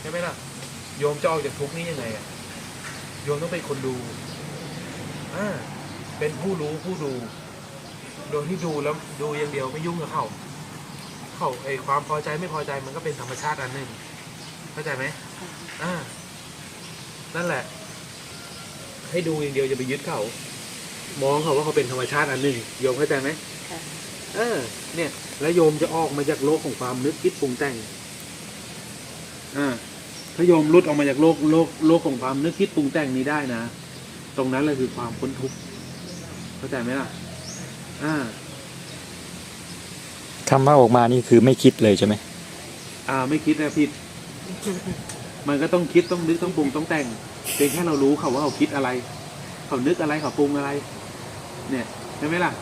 ใช่ไหมล่ะ โยมจะออกจากทุกข์นี้ยังไงอะโยมต้องเป็นคนดูอ่าเป็นผู้รู้ผู้ดู โดยที่ดูแล้วดูอย่างเดียวไม่ยุ่งกับเขาเขาไอความพอใจไม่พอใจมันก็เป็นธรรมชาติอันหนึ่งเข้าใจไหมอ่านั่นแหละ ให้ดูอย่างเดียวอย่าไปยึดเขามองเขาว่าเขาเป็นธรรมชาติอันหนึ่งโยมเข้าใจไหมค่ะเออ เนี่ย แล้วโยมจะออกมาจากโลกของความนึกคิดปรุงแต่งอ่า ถ้าโยมหลุดออกมาจากโลกโลกโลกของความนึกคิดปรุงแต่งนี้ได้นะ ตรงนั้นแหละคือความพ้นทุกข์เข้าใจไหมล่ะ อ่าคำว่าออกมานี่คือไม่คิดเลยใช่ไหมอ่า ไม่คิดนะผิด มันก็ต้องคิดต้องนึกต้องปรุงต้องแต่งเพียงแค่เรารู้เขาว่าเขาคิดอะไร เขานึกอะไรเขาปรุงอะไร เนี่ยใช่ไหมล่ะ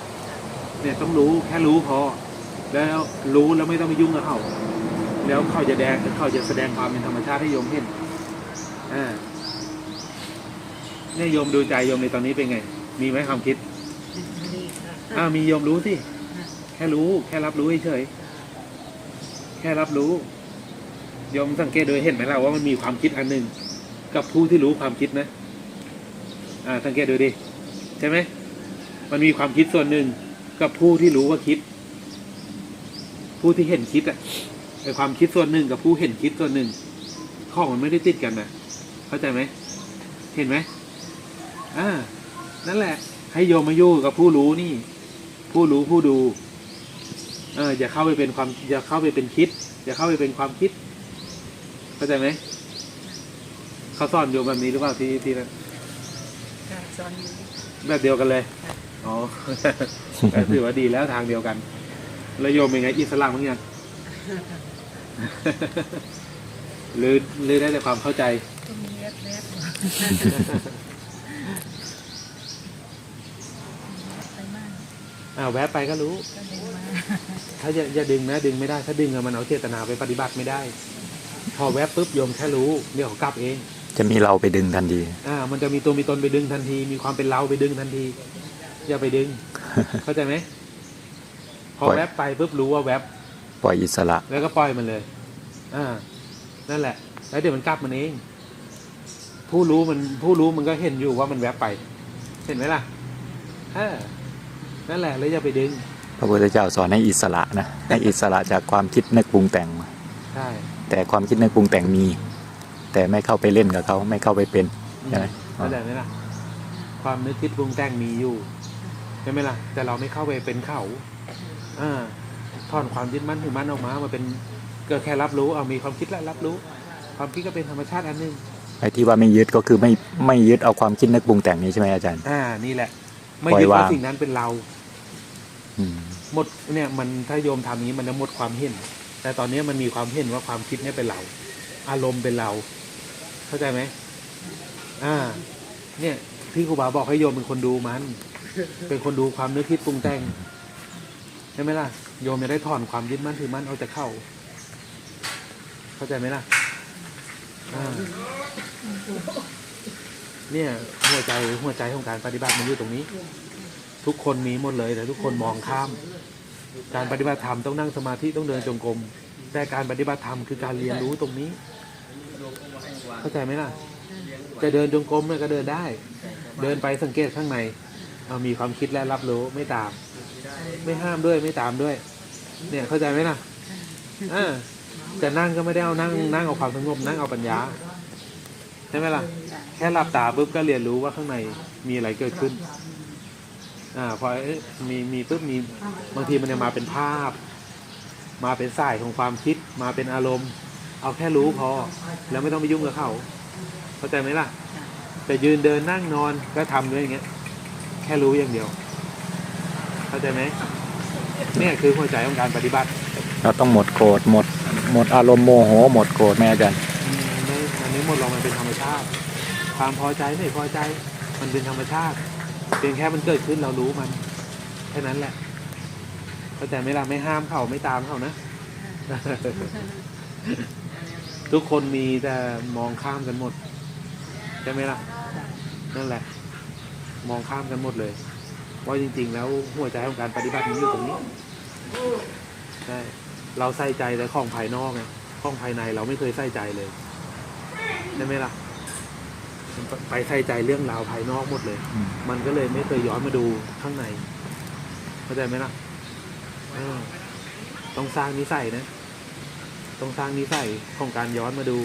เนี่ยต้องรู้แค่รู้พอแล้วรู้แล้วไม่ต้องไปยุ่งกับเขา แล้วเขาจะแดงเขาจะแสดงความเป็นธรรมชาติให้โยมเห็นอ่าเนี่ยโยมดูใจโยมในตอนนี้เป็นไง มีไหมความคิดดีค่ะอ่ามีโยมรู้สิค่ะแค่รู้ แค่รับรู้เฉยๆแค่รับรู้โยมสังเกตโดยเห็นไหมล่ะว่ามันมีความคิดอันหนึ่งกับผู้ที่รู้ความคิดนะ อ่า สังเกตดูดิใช่ไหมมันมีความคิดส่วนหนึ่งกับผู้ที่รู้ว่าคิด ผู้ที่เห็นคิดอะ ไอความคิดส่วนหนึ่งกับผู้เห็นคิดส่วนหนึ่งข้อมันไม่ได้ติดกันนะเข้าใจไหมเห็นไหมอ่านั่นแหละ ให้โยมมาอยู่กับผู้รู้นี่ ผู้รู้ผู้ดู เอออย่าเข้าไปเป็นความอย่าเข้าไปเป็นคิด อย่าเข้าไปเป็นความคิด เข้าใจไหมเขาสอนโยมแบบนี้หรือเปล่าที่ที่นั่นค่ะสอนอยู่แบบเดียวกันเลยค่ะอ๋อก็ถือว่าดีแล้วทางเดียวกัน แล้วโยมเป็นไงอิสระมั้งยัง หรือหรือได้แต่ความเข้าใจ ก็มีแวบๆไปมากอ่าแวะไปก็รู้ ก็เดินมาถ้าอย่าอย่าดึงนะดึงไม่ได้ ถ้าดึงอะมันเอาเจตนาไปปฏิบัติไม่ได้ พอแวบปุ๊บโยมแค่รู้เดี๋ยวเขากลับเอง จะมีเราไปดึงทันที อ่า มันจะมีตัวมีตนไปดึงทันที มีความเป็นเราไปดึงทันที อย่าไปดึง เข้าใจไหมพอปล่อย แวบไปปุ๊บรู้ว่าแวบ ปล่อยอิสระ แล้วก็ปล่อยมันเลย อ่า นั่นแหละ แล้วเดี๋ยวมันกลับมันเอง ผู้รู้มันผู้รู้มันก็เห็นอยู่ว่ามันแวบไป เห็นไหมล่ะเออนั่นแหละแล้วอย่าไปดึง พระพุทธเจ้าสอนให้อิสระนะให้อิสระจากความคิดนึกปรุงแต่ง ใช่ แต่ความคิดนึกปรุงแต่งมี แต่ไม่เข้าไปเล่นกับเขาไม่เข้าไปเป็นใช่ไหมเข้าใจไหมล่ะ ความนึกคิดปรุงแต่งมีอยู่ใช่ไหมล่ะ แต่เราไม่เข้าไปเป็นเขาอ่า ถอนความยึดมั่นถือมั่นออกมามาเป็นก็แค่รับรู้เอามีความคิดแล้วรับรู้ ความคิดก็เป็นธรรมชาติอันหนึ่งไอ้ที่ว่าไม่ยึดก็คือไม่ไม่ยึดเอาความคิดนึกปรุงแต่งนี้ใช่ไหมอาจารย์ อ่า นี่แหละ ไม่ปล่อยยึดว่าวางสิ่งนั้นเป็นเราอืมหมดเนี่ยมันถ้าโยมทำอย่างนี้มันจะหมดความเห็น แต่ตอนนี้มันมีความเห็นว่าความคิดเนี่ยเป็นเรา อารมณ์เป็นเรา เข้าใจไหมอ่า เนี่ยที่ครูบาบอกให้โยมเป็นคนดูมัน เป็นคนดูความนึกคิดปรุงแต่งใช่ไหมล่ะ โยมจะได้ถอนความยึดมั่นถือมั่นออกจากเข้า เข้าใจไหมล่ะเนี่ยหัวใจหัวใจของการปฏิบัติมันอยู่ตรงนี้ ทุกคนมีหมดเลยแต่ทุกคนมองข้าม การปฏิบัติธรรมต้องนั่งสมาธิต้องเดินจงกรมแต่การปฏิบัติธรรมคือการเรียนรู้ตรงนี้ เข้าใจไหมล่ะ จะเดินจงกรมเนี่ยก็เดินได้ เดินไปสังเกตข้างในเอามีความคิดและรับรู้ไม่ตาม ไม่ห้ามด้วยไม่ตามด้วย เนี่ยเข้าใจไหมล่ะอ่าจะนั่งก็ไม่ได้เอานั่งนั่งเอาความสงบนั่งเอาปัญญาใช่ไหมล่ะ แค่หลับตาปุ๊บก็เรียนรู้ว่าข้างในมีอะไรเกิดขึ้น อ่าพอมีมีปุ๊บมีบางทีมันจะมาเป็นภาพ มาเป็นสายของความคิดมาเป็นอารมณ์ เอาแค่รู้พอ แล้วไม่ต้องไปยุ่งกับเขาเข้าใจไหมล่ะแต่ยืนเดินนั่งนอนก็ทำด้วยอย่างเงี้ย แค่รู้อย่างเดียวาใจไหมเนี่ยคือหัวใจของการปฏิบัติ เราต้องหมดโกรธหมด หมดอารมณ์โมโห หมดโกรธไหมอาจารย์อืมไม่มันไม่หมดหรอกมันเป็นธรรมชาติ ความพอใจไม่พอใจมันเป็นธรรมชาติเพียงแค่มันเกิดขึ้นเรารู้มันแค่นั้นแหละเข้าใจไหมล่ะไม่ห้ามเขาไม่ตามเขานะ ทุกคนมีแต่มองข้ามกันหมดใช่ไหมล่ะนั่นแหละ มองข้ามกันหมดเลย ว่าจริง ๆ แล้วหัวใจของการปฏิบัติมันอยู่ตรงนี้ใช่เราใส่ใจแต่ของภายนอกไงของภายในเราไม่เคยใส่ใจเลยใช่ไหมล่ะมันไปใส่ใจเรื่องราวภายนอกหมดเลยอืมมันก็เลยไม่เคยย้อนมาดูข้างในเข้าใจไหมล่ะเออต้องสร้างนิสัยนะต้องสร้างนิสัยของการย้อนมาดู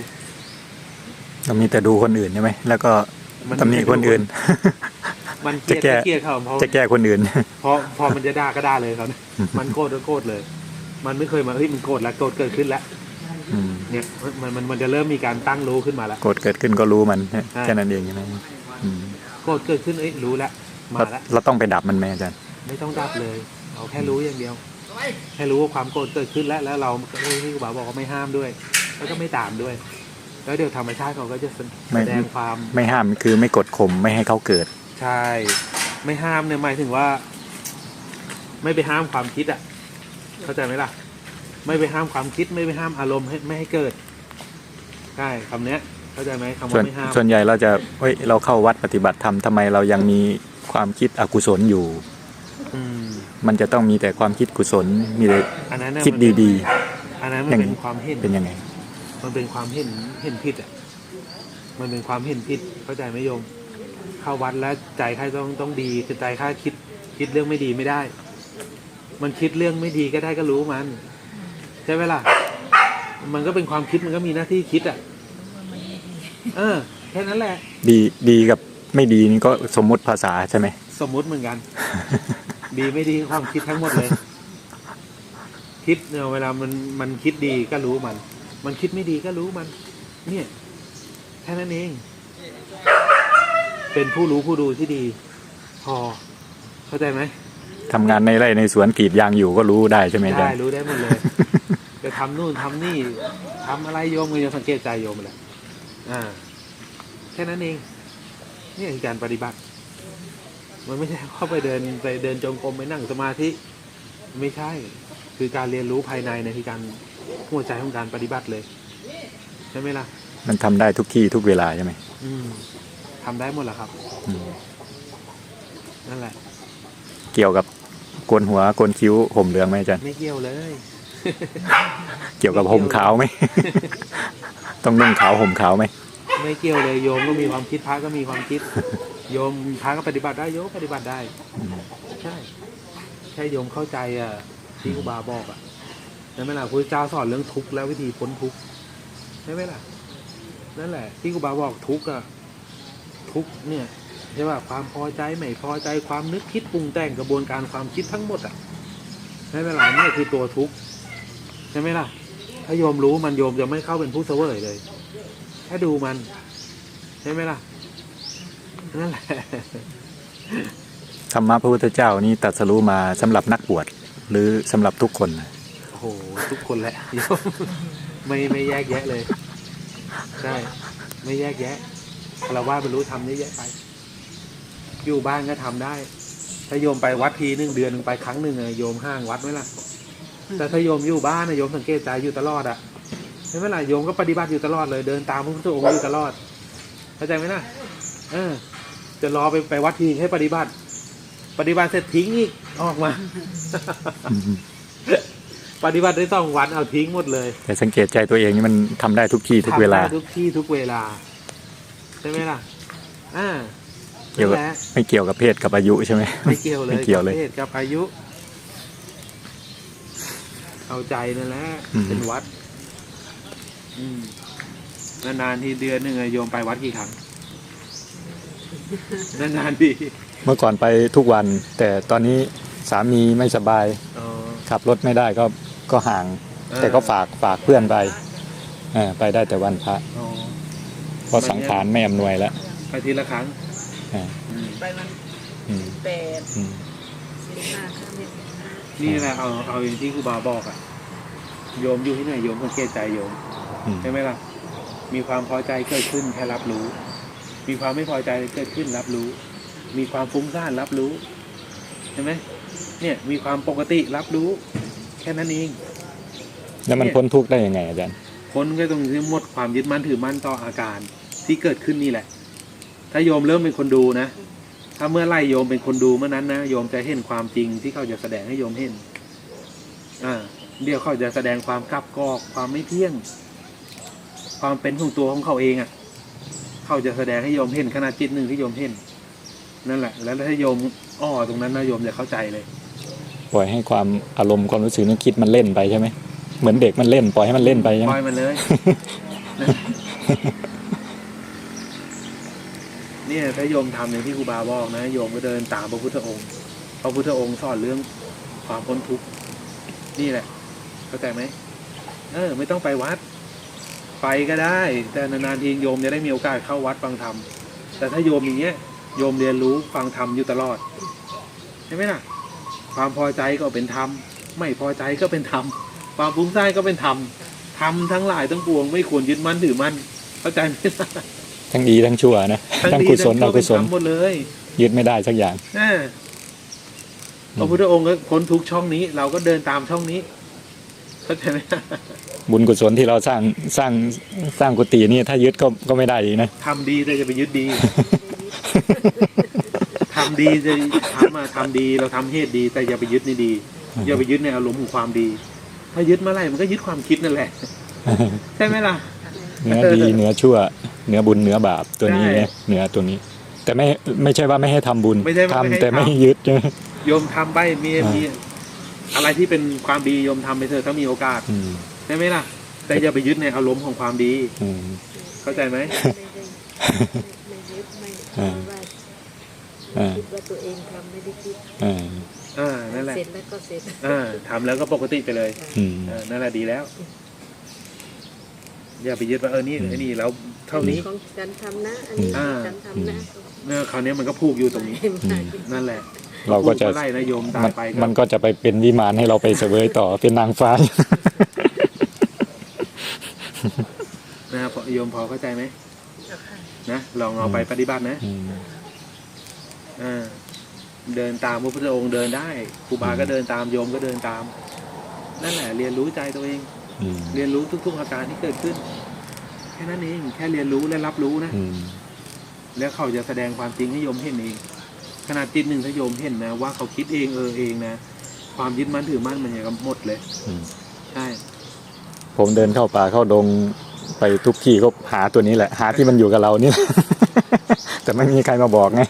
เรามีแต่ดูคนอื่นใช่ไหมแล้วก็มันตำหนิคนอื่น มันเกลียดจะแก้ก็เกลียดเขาเพราะจะแก้คนอื่น พอพอมันจะด่าก็ด่าเลยเขาเนี่ยมันโกรธก็โกรธเลย มันไม่เคยมาเฮ้ยมันโกรธแล้วโกรธเกิดขึ้นแล้วอืมเนี่ยมันมันมันจะเริ่มมีการตั้งรู้ขึ้นมาแล้วกดเกิดขึ้นก็รู้มันใช่แค่นั้นเองใช่ไหมอืมโกรธเกิดขึ้นเอ้ยรู้แล้วมาเราแล้ว เราต้องไปดับมันไหมอาจารย์ ไม่ต้องดับเลย เอาแค่รู้อย่างเดียว แค่รู้ว่าความโกรธเกิดขึ้นแล้ว แล้วเราเอ้ยที่ครูบาบอกว่าไม่ห้ามด้วย แล้วก็ไม่ตามด้วย แล้วเดี๋ยวธรรมชาติเขาก็จะแสไม่แสดงความ ไม่ห้ามคือไม่กดข่มไม่ให้เขาเกิด ใช่ ไม่ห้ามเนี่ยหมายถึงว่า ไม่ไปห้ามความคิดอะ เข้าใจไหมล่ะ ไม่ไปห้ามความคิด ไม่ไปห้ามอารมณ์ให้ไม่ให้เกิดใช่คำเนี้ย เข้าใจไหมคำส่วว่านไม่ห้ามส่วนใหญ่เราจะเฮ้ยเราเข้าวัดปฏิบัติธรรมทำไมเรายังมีความคิดอกุศลอยู่ อืมมันจะต้องมีแต่ความคิดกุศลมีแต่อันนั้นน่ะคิดมันเป็นดีอันนั้นอมันย่างเป็นความเห็น ๆ เป็นยังไง มันเป็นความเห็นเห็นผิดอะ มันเป็นความเห็นผิดเข้าใจไหมโยม เข้าวัดแล้วใจใครต้องต้องดีคือใจข้าคิดคิดเรื่องไม่ดีไม่ได้ มันคิดเรื่องไม่ดีก็ได้ก็รู้มัน ใช่ไหมล่ะ มันก็เป็นความคิดมันก็มีหน้าที่คิดอะว่ามันไม่ดีเออแค่นั้นแหละ ดีดีกับไม่ดีนี่ก็สมมุติภาษาใช่ไหม สมมุติเหมือนกัน ดีไม่ดีความคิดทั้งหมดเลย คิดเนี่ยเวลามันมันคิดดีก็รู้มัน มันคิดไม่ดีก็รู้มัน เนี่ยแค่นั้นเอง เป็นผู้รู้ผู้ดูที่ดี พอ เข้าใจไหมทำงานในไร่ในสวนกรีดยางอยู่ก็รู้ได้ใช่ไหมอาจาได้รย์รู้ได้หมดเลยจะทำนู่นทำนี่ทำอะไรโยมก็จะสังเกตใจโยมแหละอ่า แค่นั้นเอง นี่คือการปฏิบัติ มันไม่ใช่เข้าไปเดินไปเดินจงกรมไปนั่งสมาธิ ไม่ใช่ คือการเรียนรู้ภายในในะคือการหัวใจของการปฏิบัติเลย ใช่ไหมล่ะ มันทำได้ทุกที่ทุกเวลาใช่ไหมอืม ทำได้หมดแหละครับ อืมนั่นแหละ เกี่ยวกับโกนหัวโกนคิ้วห่มเหลืองไหมอาจารย์ ไม่เกี่ยวเลย เกี่ยวกับห่มขาวไหม ต้องนุ่งขาวห่มขาวไหมไม่เกี่ยวเลยโยมก็มีความคิดพระก็มีความคิด โยมพระก็ปฏิบัติได้โยมปฏิบัติได้ อืมใช่แค่โยมเข้าใจอะที่ครูบาบอกอะใช่ไหมล่ะพระเจ้าสอนเรื่องทุกข์แล้ววิธีพ้นทุกข์ใช่ไหมล่ะนั่นแหละที่ครูบาบอกทุกข์อะ ทุกข์เนี่ยใช่ป่ะความพอใจไม่พอใจความนึกคิดปรุงแต่งกระบวนการความคิดทั้งหมดอะใช่ไหมล่ะนี่คือตัวทุกข์ใช่ไหมล่ะ ถ้าโยมรู้มันโยมจะไม่เข้าเป็นผู้เสวยเลยแค่ดูมันใช่ไหมล่ะนั่นแหละธรรมะพระพุทธเจ้านี่ตรัสรู้มาสำหรับนักบวชหรือสำหรับทุกคนนะโอ้โหทุกคนแหละโยมไม่ไม่แยกแยะเลยใช่ไม่แยกแยะ คารวะบรรลุทำได้แยะไป อยู่บ้านก็ทำได้ ถ้าโยมไปวัดทีหนึ่งเดือนหนึ่งไปครั้งหนึ่งอะโยมห้างวัดไหมล่ะ แต่ถ้าโยมอยู่บ้านนะโยมสังเกตใจอยู่ตลอดอะใช่ไหมล่ะโยมก็ปฏิบัติอยู่ตลอดเลย เดินตามพระพุทธองค์อยู่ตลอด เข้าใจไหมนะเออ จะรอไปไปวัดทีให้ปฏิบัติ ปฏิบัติเสร็จทิ้งอีกออกมาอืมปฏิบัติได้ต้องวันเอาทิ้งหมดเลย แต่สังเกตใจตัวเองนี่มันทำได้ทุกที่ทุกเวลาทำได้ทุกที่ทุกเวลา ใช่ไหมล่ะอ่าเกี่ยวนั่กับนแหละ ไม่เกี่ยวกับเพศกับอายุใช่ไหม ไม่เกี่ยวเลยไม่เกี่ยวเลย บพศกับอายุ เอาใจนั่นแหละอืม เป็นวัด อืมนานๆทีเดือนหนึ่งอะโยมไปวัดกี่ครั้งนานๆทีเมื่อก่อนไปทุกวัน แต่ตอนนี้สามีไม่สบายอ๋อขับรถไม่ได้ก็ก็ห่างเออแต่ก็ฝากฝากเพื่อนไปเออไปได้แต่วันพระ อ๋อเพ ราะสังขารไม่อำนวยแล้วไปทีละครั้งอ่าอืมไปวันอืมแปดอืมสิบห้าข้ามเดือนนี่แหละเอาเอาอย่างที่ครูบาบอกอะโยมอยู่ที่ไหนโยมสังเกตใจโยมอืมใช่ไหมล่ะ มีความพอใจเกิดขึ้นแค่รับรู้ มีความไม่พอใจเกิดขึ้นรับรู้ มีความฟุ้งซ่านรับรู้ใช่ไหมเนี่ยมีความปกติรับรู้ แค่นั้นเอง แล้วมันพ้นทุกข์ได้ยังไงอาจารย์คนก็ต้องหมดความยึดมั่นถือมั่นต่ออาการ ที่เกิดขึ้นนี่แหละ ถ้าโยมเริ่มเป็นคนดูนะ ถ้าเมื่อไล่โยมเป็นคนดูเมื่อนั้นนะโยมจะเห็นความจริงที่เขาจะแสดงให้โยมเห็น อ่า เดี๋ยวเขาจะแสดงความกลับกอกความไม่เที่ยง ความเป็นของตัวของเขาเองอะ่ะ เขาจะแสดงให้โยมเห็นขนาดจิตหนึ่งที่โยมเห็นนั่นแหละ แล้วถ้าโยมอ้อตรงนั้นนะโยมจะเข้าใจเลย ปล่อยให้ความอารมณ์ความรู้สึกนึกคิดมันเล่นไปใช่ไหมเหมือนเด็กมันเล่น ปล่อยให้มันเล่นไปใช่ไหปมล่อยมันเลยนะ เนี่ยถ้าโยมทำอย่างที่ครูบาบอกนะโยมก็เดินตามพระพุทธองค์ พระพุทธองค์สอนเรื่องความพ้นทุกข์นี่แหละ เข้าใจไหมเออ ไม่ต้องไปวัด ไปก็ได้ แต่นานๆทีโยมจะได้มีโอกาสเข้าวัดฟังธรรมแต่ถ้าโยมอย่างเงี้ยโยมเรียนรู้ฟังธรรมอยู่ตลอดใช่ไหมล่ะ ความพอใจก็เป็นธรรมไม่พอใจก็เป็นธรรมความฟุ้งซ่านก็เป็นธรรมธรรมทั้งหลายทั้งปวง ไม่ควรยึดมั่นถือมั่นเข้าใจไหมล่ะ ทั้งดีทั้งชั่วนะทั้งดีกุศลอทั้งกุศชั่วลเป็นธรรมหมดเลยยึดไม่ได้สักอย่างอ่าพระพุทธองค์ก็พ้นทุกช่องนี้ เราก็เดินตามช่องนี้เข้าใจไหมบุญกุศลที่เราสร้างสร้างสร้างกุฏินี่ถ้ายึดก็ก็ไม่ได้อีกนะทำดีแต่จะไปยึดดีทำดีจะทำมาทำดีเราทำเหตุดี แต่อย่าไปยึดในดี อย่าไปยึดในอารมณ์ของความดี ถ้ายึดเมื่อไหร่มันก็ยึดความคิดนั่นแหละใช่ไหมล่ะเหนือดีเหนือชั่ว เหนือบุญเหนือบาปตัวนี้ใช่นะเหนือตัวนี้ แต่ไม่ไม่ใช่ว่าไม่ให้ทำบุญไม่ใช่ว่าไม่ให้ทำแต่ไม่ทำให้ยึดใช่ไหม โยมทำไปมีอ่ามี มีอะไรที่เป็นความดีโยมทำไปเถอะถ้ามีโอกาสอืมใช่ไหมล่ะ แต่อย่าไปยึดในอารมณ์ของความดี อืม เข้าใจไหม ไม่ได้ไม่ยึดไม่อ่าว่าอ่าคิดว่าตัวเองทำไม่ได้คิดอ่าอ่านั่นแหละเสร็จแล้วก็เสร็จอ่าทำแล้วก็ปกติไปเลยอืมเออนั่นแหละดีแล้ว อย่าไปยึดว่าเออนี่อืมไอ้นี่แล้ว เท่านี้ ของฉันทำนะอันนี้อ่าฉันทำนะเออคราวนี้มันก็ผูกอยู่ตรงนี้ไม่นั่นแหละเราก็จะ ผูเมื่อไหรนะโยมตามัยนไปมันก็จะไปเป็นวิมานให้เราไปเสวยต่อ เป็นนางฟ้า นะครับโยมพอเข้าใจไหมนะลองเอาไปปฏิบัตินะอืมอ่าเดินตามพระพุทธองค์เดินได้ครูบาก็เดินตามโยมก็เดินตาม นั่นแหละ เรียนรู้ใจตัวเอง อืมเรียนรู้ทุก ๆ อาการที่เกิดขึ้นแค่นั้นเองแค่เรียนรู้และรับรู้นะอืมแล้วเขาจะแสดงความจริงให้โยมเห็นเองขนาดจิตหนึ่งถ้าโยมเห็นนะว่าเขาคิดเองเออเองนะความยึดมั่นถือมั่นมันอย่างกับหมดเลยอืมใช่ผมเดินเข้าป่าเข้าดงไปทุกที่ก็หาตัวนี้แหละ หาที่มันอยู่กับเรานี่แต่ไม่มีใครมาบอกไง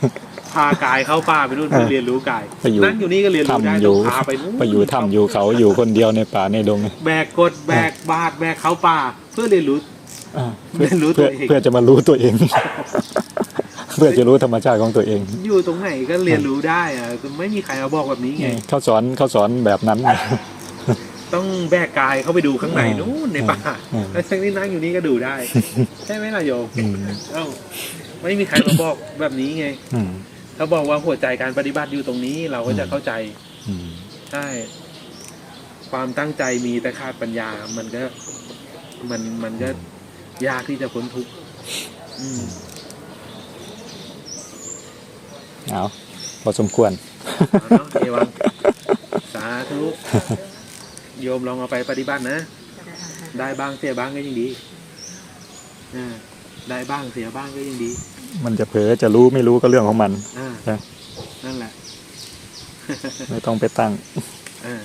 พากายเข้าป่าไปนู่นเออเพื่อเรียนรู้กายไปอยู่นั่งอยู่นี่ก็เรียนรู้ได้ทำอยู่ต้องพาไปนู่นไปอยู่ถ้ำอยู่เขาอยู่คนเดียวในป่าในดง แบกกดแบกบาดแบกเขาป่า เพื่อเรียนรู้อ่า เรียนรู้ตัเพื่วอเองเพื่อจะมารู้ตัวเอง เพื่อจะรู้ธรรมชาติของตัวเอง อยู่ตรงไหนก็เรียนรู้ได้อะไม่มีใครมาบอกแบบนี้ไงเขาสอนเขาสอนแบบนั้นต้องแบกกายเข้าไปดูข้างในนู่นในป่าอืมแล้วทั้งที่นั่งอยู่นี่ก็ดูได้ใช่ไหมล่ะโยมอืมเอ้าไม่มีใครมาบอกแบบนี้ไงอืมถ้าบอกว่าหัวใจการปฏิบัติอยู่ตรงนี้เราก็จะอืมเข้าใจอืมใช่ความตั้งใจมีแต่ขาดปัญญา มันก็ มันมันก็ ยากที่จะพ้นทุกข์อืมเอาพอสมควรเอาเนาะเอวังสาธุโยมลองเอาไปปฏิบัตินะ ได้บ้างเสียบ้างก็ยังดีอ่าได้บ้างเสียบ้างก็ยังดี มันจะเผลอจะรู้ไม่รู้ก็เรื่องของมัน อ่าใช่นั่นแหละ ไม่ต้องไปตั้ง อ่า